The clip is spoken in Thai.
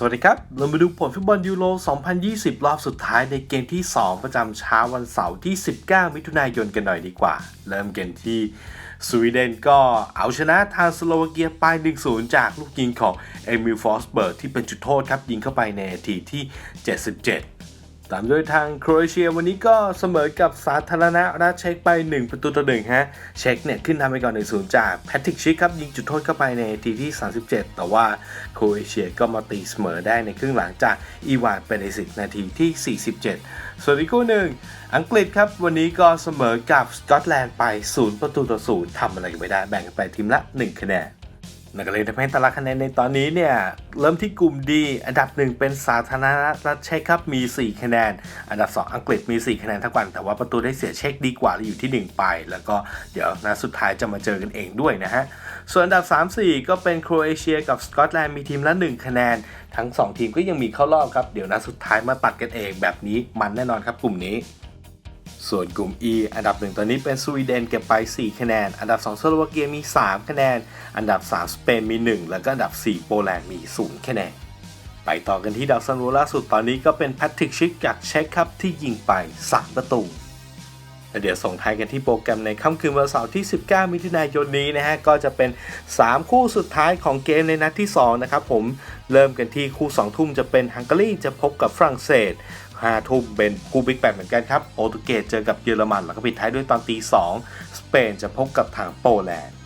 สวัสดีครับ เรามาดูผลฟุตบอลยูโร 2020 รอบสุดท้ายในเกมที่ 2 ประจำเช้าวันเสาร์ที่ 19 มิถุนายนกันหน่อยดีกว่า เริ่มเกมที่สวีเดนก็เอาชนะทางสโลวาเกียไป 1-0 จากลูกยิงของเอมิลฟอสเบิร์กที่เป็นจุดโทษครับ ยิงเข้าไปในนาทีที่ 77 ตามด้วยทางโครเอเชียวันนี้ก็เสมอกับสาธารณรัฐเช็กไป 1 ประตูต่อหนึ่งฮะ เช็กเนี่ยขึ้นทำไปก่อน 1-0 จากแพทริกชิกครับ ยิงจุดโทษเข้าไปในนาทีที่ 37 แต่ว่าโครเอเชียก็มาตีเสมอได้ในครึ่งหลังจากอีวานเปเรซิกนาทีที่ 47 ส่วนอีกคู่หนึ่ง อังกฤษครับวันนี้ก็เสมอกับสกอตแลนด์ไป 0 ประตูต่อ0ทำอะไรกันไม่ได้แบ่งกันไปทีมละ 1 คะแนน นั่นก็เลยทำให้ตารางคะแนนในตอนนี้เนี่ย เริ่มที่กลุ่มดีอันดับหนึ่งเป็นสาธารณรัฐเช็กครับมี 4 คะแนน อันดับ 2 อังกฤษมี 4 คะแนนเทั้งวัน แต่ว่าประตูได้เสียเช็กดีกว่าอยู่ที่ 1 ไป แล้วก็เดี๋ยวนัดสุดท้ายจะมาเจอกันเองด้วยนะฮะ ส่วนอันดับ 3-4 ก็เป็นโครเอเชียกับสกอตแลนด์มีทีมละ 1 คะแนน ทั้ง 2 ทีมก็ยังมีเข้ารอบครับเดี๋ยวนัดสุดท้ายมาตัดกันเองแบบนี้มันแน่นอนครับกลุ่มนี้ ส่วนกลุ่ม E อันดับหนึ่งตอนนี้เป็นสวีเดนเก็บไป 4 คะแนน อันดับ 2 สโลวาเกียมี 3 คะแนน อันดับ 3 สเปนมี 1 แล้วก็อันดับ 4 โปแลนด์มี 0 คะแนน ไปต่อกันที่ดาวซันโวล่าสุดตอนนี้ก็เป็นแพทริกชิกจากเช็คครับที่ยิงไป 3 ประตูเดี๋ยวส่งท้ายกันที่โปรแกรมในค่ำคืนวันเสาร์ที่ 19 มิถุนายนนี้นะฮะ ก็จะเป็น 3 คู่สุดท้ายของเกมในนัดที่ 2 นะครับผม เริ่มกันที่คู่ 2 ทุ่มจะเป็นฮังการีจะพบกับฝรั่งเศส 5 ทุ่มเป็นคู่บิ๊กแบเหมือนกันครับโปรตุเกสเจอกับเยอรมัน แล้วก็ปิดท้ายด้วยตอนตี2สเปนจะพบกับทางโปแลนด์